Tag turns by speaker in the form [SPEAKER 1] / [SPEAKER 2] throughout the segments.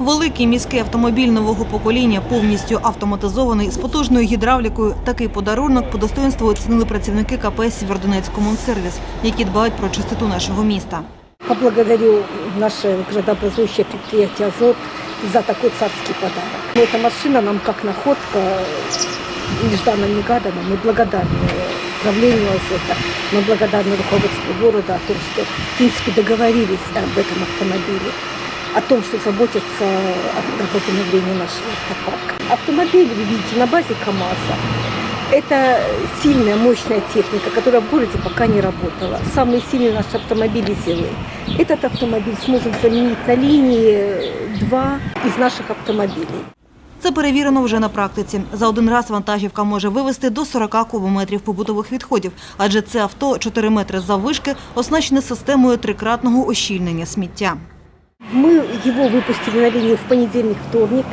[SPEAKER 1] Великий міський автомобіль нового покоління, повністю автоматизований з потужною гідравлікою. Такий подарунок по достоинству оцінили працівники КП «Сєвєродонецькомунсервіс», які дбають про чистоту нашого міста.
[SPEAKER 2] Поблагодарю наше градообразующее предприятие «Азот» за такой царский подарок. Но Эта машина нам как находка, нежданно-негаданно. Мы благодарны правлению «Азота», мы благодарны руководству города о том, что, в принципе, договорились об этом автомобиле, о том, что заботятся об обновлении нашего автопарка. Автомобиль, вы видите, на базе КАМАЗа. Это сильная, мощная техника, которая в городе пока не работала. Самые сильные наши автомобили «Зелы». Этот автомобиль сможет заменить на линии два из наших автомобилей.
[SPEAKER 1] Це перевірено вже на практиці. За один раз вантажівка може вивезти до 40 кубометрів побутових відходів, адже це авто 4 метри заввишки оснащене системою трикратного ощільнення сміття.
[SPEAKER 2] Мы его выпустили на линию в понедельник, вторник.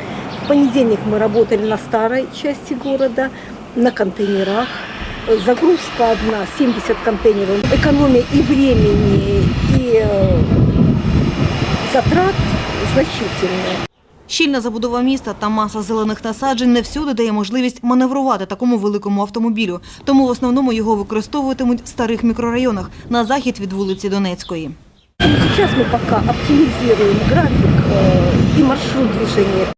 [SPEAKER 2] В понедельник мы работали на старой части города, на контейнерах. Загрузка одна, 70 контейнеров. Экономия и времени, и э, затрат значительная.
[SPEAKER 1] Щільна забудова міста та маса зелених насаджень не всюди дає можливість маневрувати такому великому автомобілю. Тому в основному його використовуватимуть в старих мікрорайонах на захід від вулиці Донецької.
[SPEAKER 2] Сейчас мы пока оптимизируем график э, и маршрут движения.